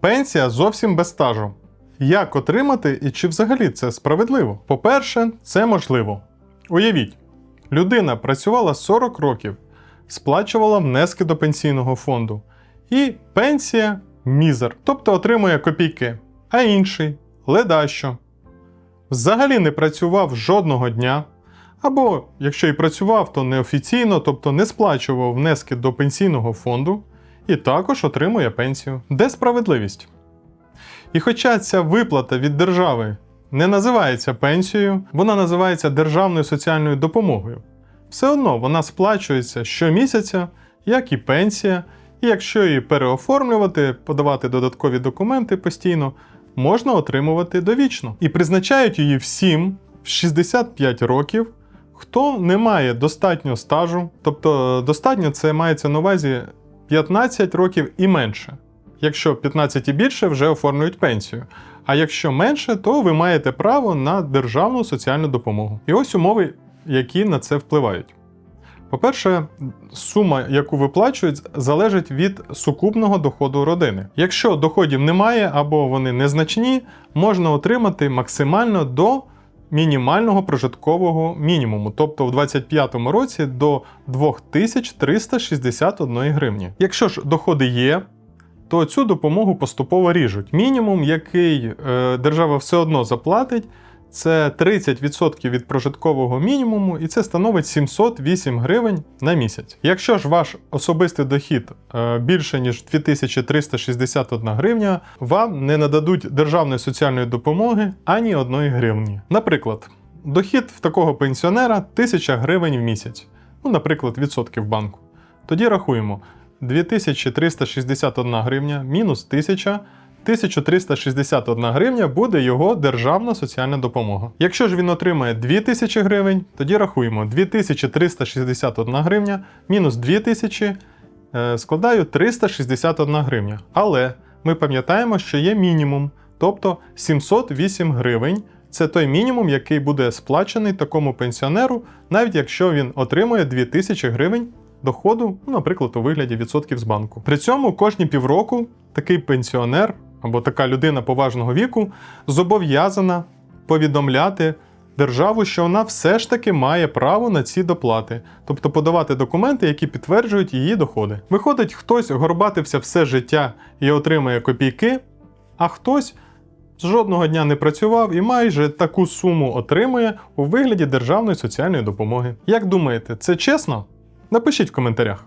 Пенсія зовсім без стажу. Як отримати і чи взагалі це справедливо? По-перше, це можливо. Уявіть, людина працювала 40 років, сплачувала внески до пенсійного фонду, і пенсія мізер, тобто отримує копійки. А інший ледащо. Взагалі не працював жодного дня. Або, якщо і працював, то неофіційно, тобто не сплачував внески до пенсійного фонду і також отримує пенсію. Де справедливість? І хоча ця виплата від держави не називається пенсією, вона називається державною соціальною допомогою. Все одно вона сплачується щомісяця, як і пенсія, і якщо її переоформлювати, подавати додаткові документи постійно, можна отримувати довічно. І призначають її всім в 65 років, хто не має достатньо стажу, тобто достатньо це мається на увазі 15 років і менше. Якщо 15 і більше, вже оформлюють пенсію. А якщо менше, то ви маєте право на державну соціальну допомогу. І ось умови, які на це впливають. По-перше, сума, яку виплачують, залежить від сукупного доходу родини. Якщо доходів немає або вони незначні, можна отримати максимально до мінімального прожиткового мінімуму, тобто в 2025 році до 2361 гривні. Якщо ж доходи є, то цю допомогу поступово ріжуть. Мінімум, який е, держава все одно заплатить, це 30% від прожиткового мінімуму, і це становить 708 гривень на місяць. Якщо ж ваш особистий дохід е, більше ніж 2361 гривня, вам не нададуть державної соціальної допомоги ані одної гривні. Наприклад, дохід в такого пенсіонера 1000 гривень в місяць, ну, наприклад, відсотки в банку. Тоді рахуємо 2361 гривня мінус 1000 1361 гривня буде його державна соціальна допомога. Якщо ж він отримає 2000 гривень, тоді рахуємо 2361 гривня мінус 2000 е, складаю 361 гривня. Але ми пам'ятаємо, що є мінімум, тобто 708 гривень. Це той мінімум, який буде сплачений такому пенсіонеру, навіть якщо він отримує 2000 гривень доходу, наприклад, у вигляді відсотків з банку. При цьому кожні півроку такий пенсіонер або така людина поважного віку зобов'язана повідомляти державу, що вона все ж таки має право на ці доплати, тобто подавати документи, які підтверджують її доходи. Виходить, хтось горбатився все життя і отримує копійки, а хтось. З жодного дня не працював і майже таку суму отримує у вигляді державної соціальної допомоги. Як думаєте, це чесно? Напишіть в коментарях.